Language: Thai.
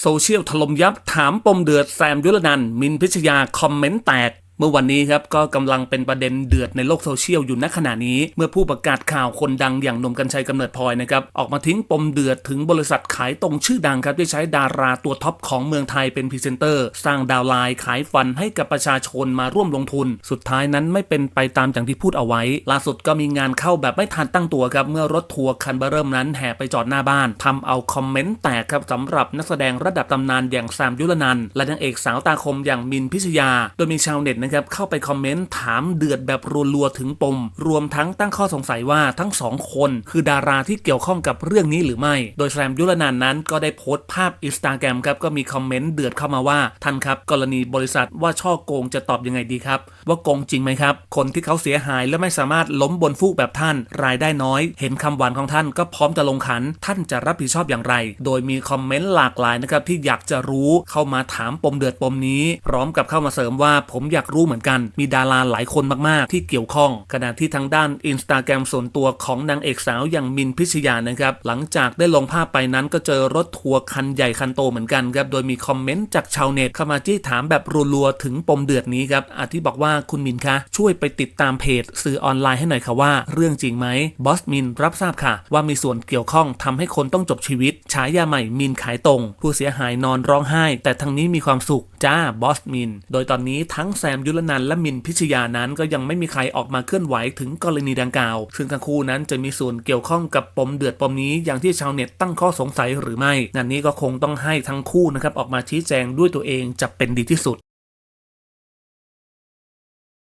โซเชียลถล่มยับถามปมเดือดแซมยุรนันมินพิชยาคอมเมนต์แตก เมื่อวันนี้ครับก็กำลังเป็นประเด็นเดือดในโลกโซเชียลอยู่ณขณะนี้ เมื่อผู้ประกาศข่าวคนดังอย่างนมกัญชัยกำเนิดพลอยนะครับออกมาทิ้งปมเดือดถึงบริษัทขายตรงชื่อดังครับที่ใช้ดาราตัวท็อปของเมืองไทยเป็นพรีเซนเตอร์ สร้างดาวไลน์ขายฟันให้กับประชาชนมาร่วมลงทุน สุดท้ายนั้นไม่เป็นไปตามอย่างที่พูดเอาไว้ ล่าสุดก็มีงานเข้าแบบไม่ทันตั้งตัวครับเมื่อรถทัวร์คันเบอร์เริ่มนั้นแห่ไปจอดหน้าบ้านทำเอาคอมเมนต์แตกครับสำหรับนักแสดงระดับตำนานอย่างแซมยุรนันและนางเอกสาวตาคมอย่างมินพิชยา โดยมีชาวเน็ตนะครับเข้าไปคอมเมนต์ถามเดือดแบบรัวๆถึงปม รวมทั้งตั้งข้อสงสัยว่าทั้งสองคนคือดาราที่เกี่ยวข้องกับเรื่องนี้หรือไม่ โดยแซมยุรนันนั้นก็ได้โพสต์ภาพอินสตาแกรมครับก็มีคอมเมนต์เดือดเข้ามาว่าท่านครับกรณีบริษัทว่าช่อโกงจะตอบยังไงดีครับ ว่าโกงจริงไหมครับ คนที่เขาเสียหายและไม่สามารถล้มบนฟูกแบบท่าน รายได้น้อย เห็นคำหวานของท่านก็พร้อมจะลงขัน ท่านจะรับผิดชอบอย่างไร โดยมีคอมเมนต์หลากหลายนะครับที่อยากจะรู้เข้ามาถามปมเดือดปมนี้ พร้อมกับเข้ามาเสริมว่าผมอยากรู้เหมือนกัน มีดาราหลายคนมาก ๆ ที่เกี่ยวข้อง ขณะที่ทางด้านอินสตาแกรมส่วนตัวของนางเอกสาวอย่างมินพิชยานะครับ หลังจากได้ลงภาพไปนั้นก็เจอรถทัวร์คันใหญ่คันโตเหมือนกันครับ โดยมีคอมเมนต์จากชาวเน็ตเข้ามาจี้ถามแบบรัวๆถึงปมเดือดนี้ครับอาทิบอกว่าคุณมินคะช่วยไปติดตามเพจ สื่อออนไลน์ให้หน่อยค่ะว่า เรื่องจริงไหมบอสมินรับทราบค่ะ ว่ามีส่วนเกี่ยวข้องทำให้คนต้องจบชีวิตฉายาใหม่มินขายตรง ผู้เสียหายนอนร้องไห้ แต่ทางนี้มีความสุขจ้าบอสมิน โดยตอนนี้ทั้งแซมยุรนันท์และมินพิชยานั้นก็ยังไม่มีใครออกมาเคลื่อนไหวถึงกรณีดังกล่าว ซึ่งทั้งคู่นั้นจะมีส่วนเกี่ยวข้องกับปมเดือดปมนี้อย่างที่ชาวเน็ตตั้งข้อสงสัยหรือไม่งานนี้ก็คงต้องให้ทั้งคู่นะครับออกมาชี้แจงด้วยตัวเองจะเป็นดีที่สุด